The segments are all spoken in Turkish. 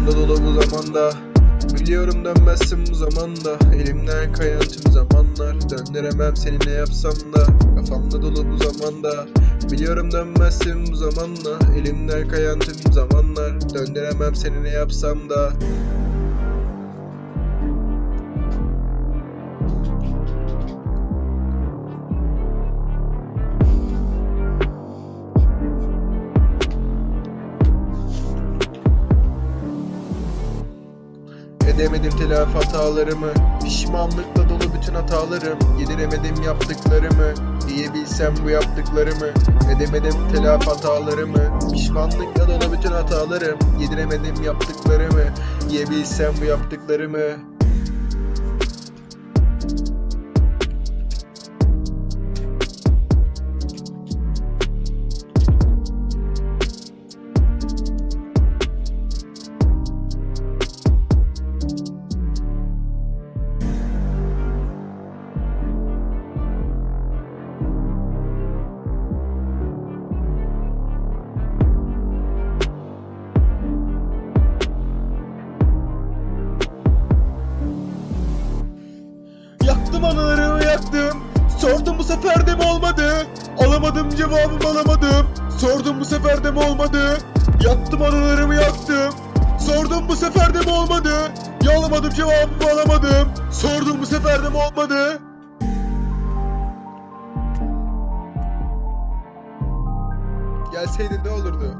Kafamda dolu bu zamanda. Biliyorum dönmezsin bu zamanda. Elimden kayan tüm zamanlar Döndüremem seni ne yapsam da. Kafamda dolu bu zamanda. Biliyorum dönmezsin bu zamanda Elimden kayan tüm zamanlar Döndüremem seni ne yapsam da Edemedim telafi hatalarımı. Pişmanlıkla dolu bütün hatalarım. Yediremedim yaptıklarımı. Diyebilsem bu yaptıklarımı. Edemedim telafi hatalarımı. Pişmanlıkla dolu bütün hatalarım. Yediremedim yaptıklarımı. Diyebilsem bu yaptıklarımı Yaktım anılarımı yaktım. Sordum bu sefer de mi olmadı? Alamadım cevabımı alamadım. Sordum bu sefer de mi olmadı? Yaktım anılarımı yaktım. Sordum bu sefer de mi olmadı? Ya alamadım cevabımı alamadım. Sordum bu sefer de mi olmadı? Gelseydin ne olurdu?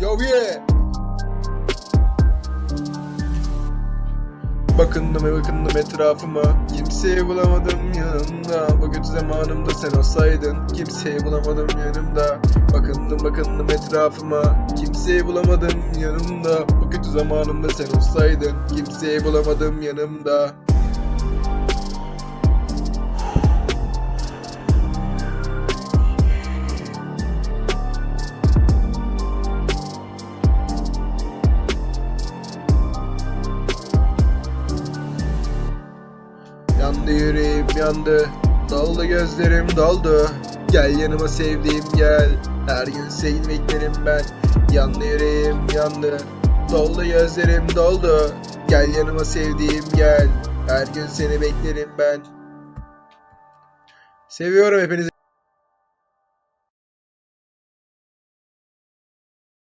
Yo yeah Bakındım bakındım etrafıma. Kimseyi bulamadım yanımda. Bu kötü zamanımda sen olsaydın Kimseyi bulamadım yanımda. Bakındım bakındım etrafıma. Kimseyi bulamadım yanımda. Bu kötü zamanımda sen olsaydın Kimseyi bulamadım yanımda Yandı yüreğim yandı. Doldu gözlerim doldu Gel yanıma sevdiğim gel. Her gün seni beklerim ben. Yandı yüreğim yandı. Doldu gözlerim doldu. Gel yanıma sevdiğim gel. Her gün seni beklerim ben. Seviyorum hepinizi